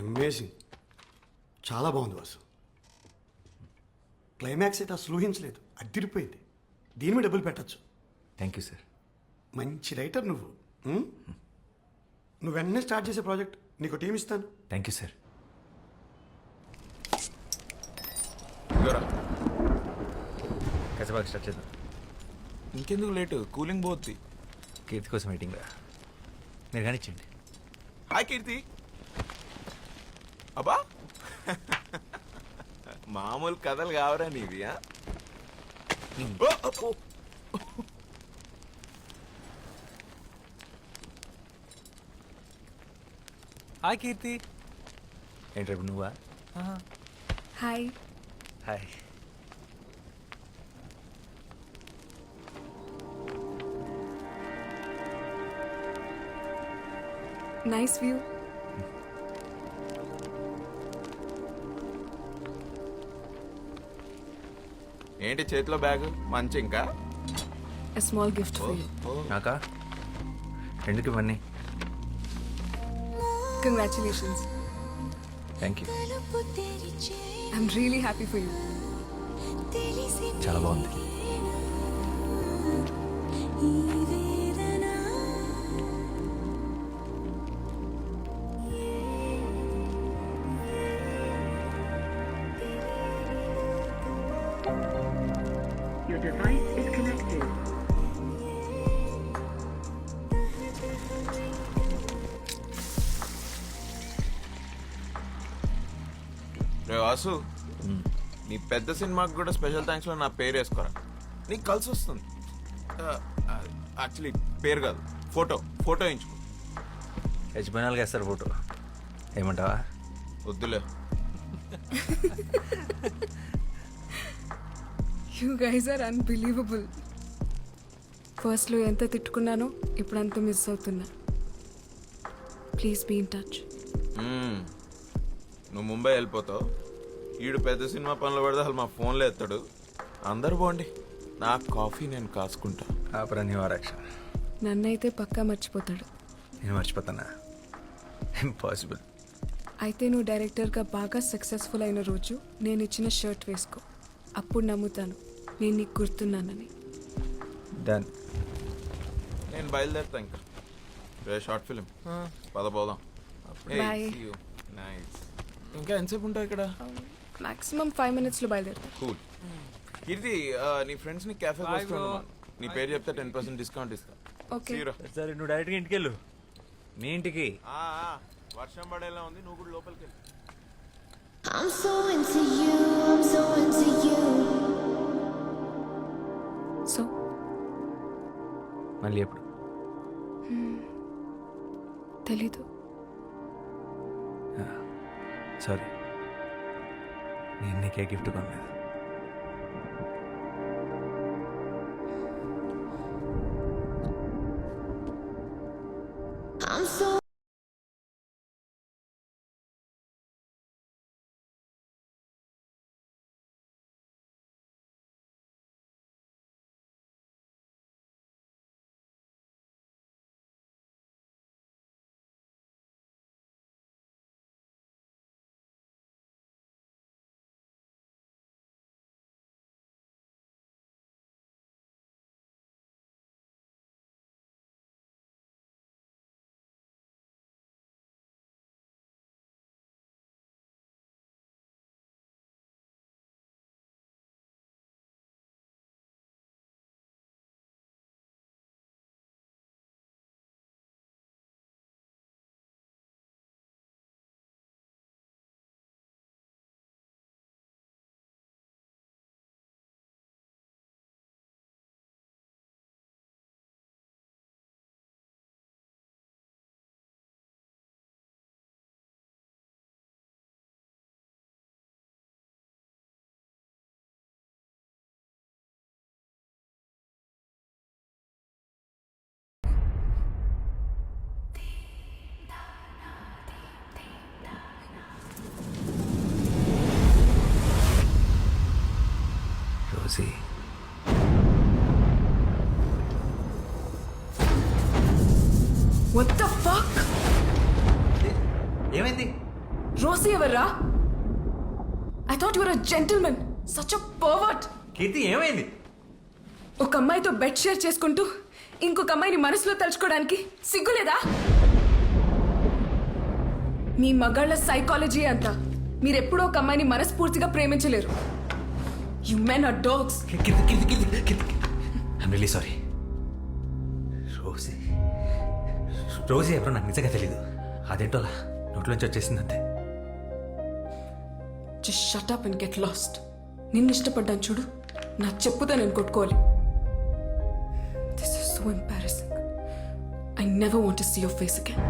Amazing చాలా బాగుంది Vasu. Climax అయితే అసలు ఊహించలేదు. అద్దిరిపోయింది దీని మీద డబ్బులు పెట్టచ్చు. థ్యాంక్ యూ సార్ మంచి రైటర్ నువ్వు? నువ్వు వెంటనే స్టార్ట్ చేసే ప్రాజెక్ట్ నీకు టీం ఇస్తాను. థ్యాంక్ యూ సార్ కసబాగా స్టార్ట్ చేద్దాం. ఇంకెందుకు లేటు కూలింగ్ పోద్ది. కీర్తి కోసం వెయిటింగ్ రా. మీరు కానిచ్చండి హాయ్ కీర్తి. అబ్బా. మామూలు కథలు కావరా నీవి ఆ? ఓ. హాయ్ కీర్తి. ఏంటి రేపు నువ్వా? హాయ్. హాయ్. Nice view. ఏంటి చేతిలో బ్యాగ్? మంచి ఇంకా? స్మాల్ గిఫ్ట్ నాకా? ఎందుకు ఇవన్నీ? Congratulations thank you I'm really happy for you చాలా బాగుంది. Your device is connected. రే వాసు నీ పెద్ద సినిమాకి కూడా స్పెషల్ థ్యాంక్స్లో నా పేరు వేసుకోరా? నీకు కలిసి వస్తుంది. యాక్చువల్లీ పేరు కాదు ఫోటో ఫోటో ఎంచుకో యజమానాలుగా వేస్తారు ఫోటో. ఏమంటావా? వద్దులే. You guys are unbelievable. ఫస్ట్లో ఎంత తిట్టుకున్నానో ఇప్పుడు అంత మిస్ అవుతున్నా. Please be in touch hmm. నువ్వు ముంబై వెళ్ళిపోతావు. ఈడు పెద్ద సినిమా పనులు పడితే అసలు మా ఫోన్లో ఎత్తాడు. అందరు పోండి నా కాఫీ నేను కాసుకుంటా. ఆపరా నీ వారాక్ష. నన్నైతే పక్కా మర్చిపోతాడు. నేను మర్చిపోతానా? ఇంపాసిబుల్ అయితే నువ్వు డైరెక్టర్గా బాగా సక్సెస్ఫుల్ అయిన రోజు నేను ఇచ్చిన షర్ట్ వేసుకో. అప్పుడు నమ్ముతాను. నేను నీకు గుర్తున్నానని. డన్ నేను బయలుదేరుతా ఇంకా. రే షార్ట్ ఫిలిం. పద పోదాం. Bye. నైస్ ఇంకా ఎంతసేపు ఉంటావు ఇక్కడ? మాక్సిమం ఫైవ్ మినిట్స్లో బయలుదేరుతా. కూల్ కీర్తి ఆ, నీ ఫ్రెండ్స్ని క్యాఫే నీ పేరు చెప్తే టెన్ పర్సెంట్ డిస్కౌంట్ ఇస్తా. ఓకే. See you రా. సరే నువ్వు డైరెక్ట్గా ఇంటికి వెళ్ళు. మీ ఇంటికి. ఆ, ఆ, వర్షం పడేలా ఉంది నువ్వు కూడా లోపలికి వెళ్ళు. I'm so into you, I'm so into you. మళ్ళీ ఎప్పుడు? తెలీదు. సారీ. నేను నీకే గిఫ్ట్ కొనలేదు. What the fuck? ఏమైంది? రోసి ఎవర్రా? I thought you're a gentlemen such a pervert Keerthi ఏమైంది? ఒక అమ్మాయితో బెడ్ షేర్ చేసుకుంటూ ఇంకొక అమ్మాయిని మనసులో తలుచుకోవడానికి సిగ్గులేదా? మీ మగాళ్ళ సైకాలజీ అంతా మీరెప్పుడూ ఒక అమ్మాయిని మనస్ఫూర్తిగా ప్రేమించలేరు. You men are dogs Keerthi Keerthi Keerthi Keerthi I'm really sorry Rosie ఎవరో నాకు నిజంగా తెలీదు. అదేంటోలా నోట్లోంచి వచ్చేసింది అంతే just shut up and get lost నిన్ను ఇష్టపడ్డాను చూడు. నా చెప్పుతో నేను కొట్టుకోవాలి. This is so embarrassing I never want see your face again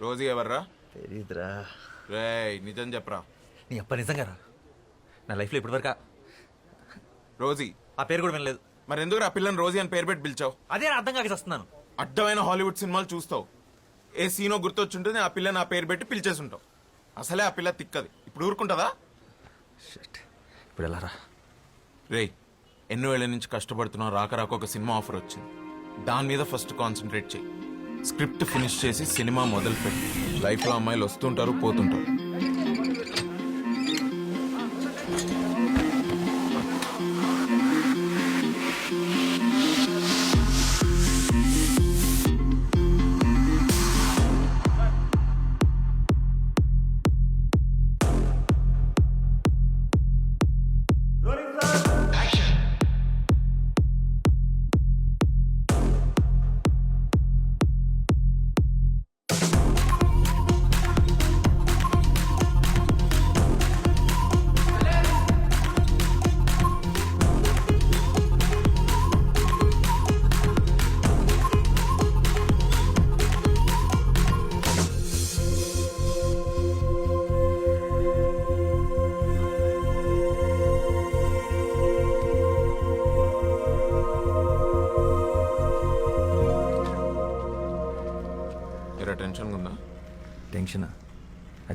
Rosie ఎవర్రా? తెలీదురా. రేయ్ నిజం చెప్పరా. నీ అప్ప నిజంగా రా నా లైఫ్లో ఇప్పటివరకు రోజీ. ఆ పేరు కూడా వినలేదు. మరి ఎందుకు ఆ పిల్లని రోజీ అని పేరు పెట్టి పిలిచావు? అదే నా అర్థం కాక వస్తున్నాను అడ్డమైన హాలీవుడ్ సినిమాలు చూస్తావు. ఏ సీనో గుర్తొచ్చుంటుంది ఆ పిల్లని ఆ పేరు పెట్టి పిలిచేసుంటావు. అసలే ఆ పిల్ల తిక్కది. ఇప్పుడు ఊరుకుంటుందా ఇప్పుడు ఎలా రా ఎన్నో ఏళ్ళ నుంచి కష్టపడుతున్నావు రాక రాక ఒక సినిమా ఆఫర్ వచ్చింది. దాని మీద ఫస్ట్ కాన్సన్ట్రేట్ చేయి స్క్రిప్ట్ ఫినిష్ చేసి సినిమా మొదలుపెట్టి లైఫ్లో అమ్మాయిలు వస్తుంటారు పోతుంటారు.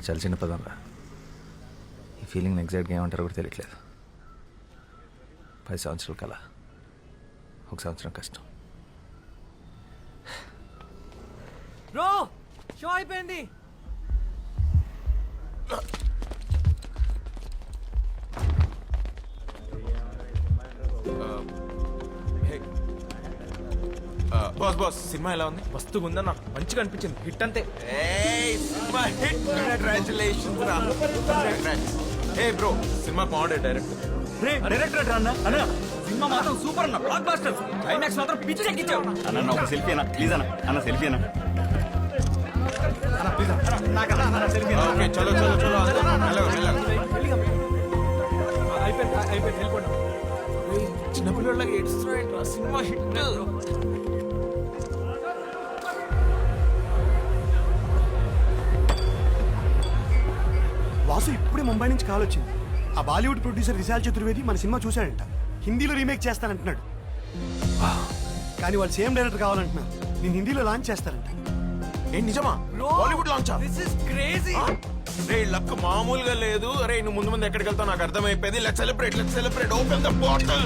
చాలా చిన్న పదం రా. ఈ ఫీలింగ్ ఎగ్జాక్ట్గా ఏమంటారో కూడా తెలియట్లేదు. పది సంవత్సరాల కల ఒక సంవత్సరం కష్టం. బ్రో షో అయిపోయింది. Um, బాస్ బాస్ సినిమా ఎలా ఉంది? మస్తు ఉందన్న మంచిగా అనిపించింది. హిట్ అంతే. ఏ బ్రో సినిమా బాగుండే డైరెక్ట్ డైరెక్టర్ అన్న? అన్న సినిమా మాత్రం సూపర్ అన్న. బ్లాక్ బాస్టర్ క్లైమాక్స్ మాత్రం పిచ్చి ఎక్కించావు అన్న ఒక సెల్ఫీ అన్న. ప్లీజ్ అన్న. అన్న సెల్ఫీ అన్న. ఓకే చలో చలో చలో. అయిపోయింది అయిపోయింది. వెళ్ళిపోండి. చిన్నపిల్లలకి ఏడుస్తున్నాడు సినిమా హిట్. వాసు ఇప్పుడే ముంబై నుంచి కాల్ వచ్చింది. ఆ బాలీవుడ్ ప్రొడ్యూసర్ విశాల్ చతుర్వేది మన సినిమా చూశాడంట. హిందీలో రీమేక్ చేస్తానంటున్నాడు. కానీ వాళ్ళు సేమ్ డైరెక్టర్ కావాలంటున్నారు. నేను హిందీలో లాంచ్ చేస్తారంట ఏ నిజమా? బాలీవుడ్ లాంచా? దిస్ ఇస్ క్రేజీ రే లక్ మామూలుగా లేదు. అరే నువ్వు ముందు ముందు ఎక్కడికి వెళ్తావు నాకు అర్థమైపోయింది. Let celebrate let celebrate open the bottle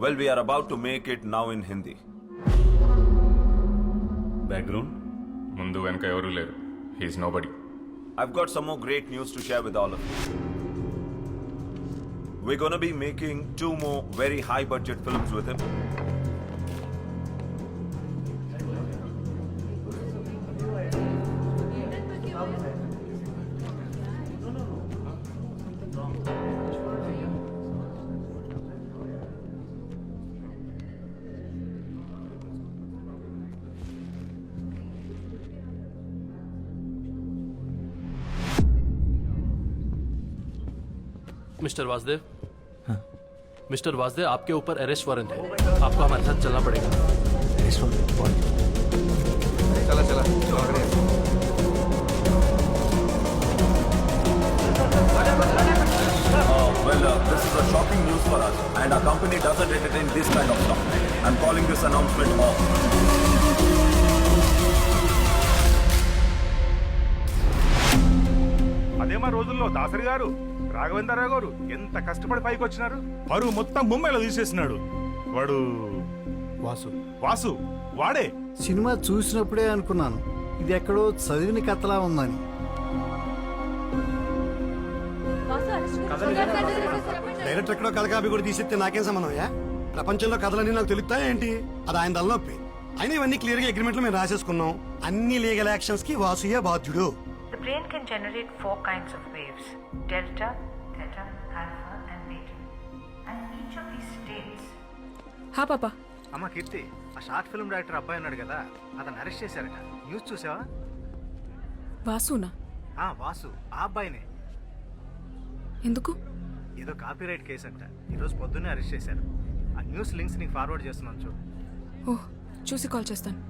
Well, we are about to make it now in Hindi. Background ముందు వెనక ఎవరు లేరు he's nobody I've got some more great news to share with all of you. We're gonna be making two more very high budget films with him. Mister Vasudev mister Vasudev आपके ऊपर arrest warrant है आपको हमारे साथ चलना पड़ेगा చలా చలా Uh, well, uh, this is a shocking news for us, and our company doesn't entertain this kind of stuff. I'm calling this announcement off. అదే మా రోజుల్లో దాసరి గారు రాఘవేంద్రరావు గారు ఎంత కష్టపడి పైకి వచ్చినారు? పరువు మొత్తం ముంబైలో తీసేసినాడు. వాడు వాసు. వాసు వాడే. సినిమా చూసినప్పుడే అనుకున్నాను. ఇది ఎక్కడో చదివిన కథలా ఉందని. డైరెక్టర్ ఎక్కడో కథ కాపీ కూడా తీసేస్తే నాకేం సంబంధం యా ప్రపంచంలో కథలన్నీ నాకు తెలుస్తాయా ఏంటి? అది ఆయన తలనొప్పి. అయినా ఇవన్నీ క్లియర్గా అగ్రిమెంట్లో మేము రాసేసుకున్నాం. అన్ని లీగల్ యాక్షన్స్కి వాసుయే బాధ్యుడు. The brain can generate four kinds of waves delta, theta, alpha, and beta. And each of these states హా పాపా. అమ్మ కీర్తి ఆ షార్ట్ ఫిల్మ్ డైరెక్టర్ అబ్బాయి ఉన్నాడు కదా అతను అరెస్ట్ చేశారట. న్యూస్ చూసావా? వాసునా? ఆ వాసు ఆ అబ్బాయినే. ఎందుకు? ఏదో కాపీరైట్ కేసు అంట ఈరోజు పొద్దున్నే అరెస్ట్ చేశారు. ఆ న్యూస్ లింక్స్ నీకు ఫార్వర్డ్ చేస్తున్నాను చూడు. ఓహ్ చూసి కాల్ చేస్తాను.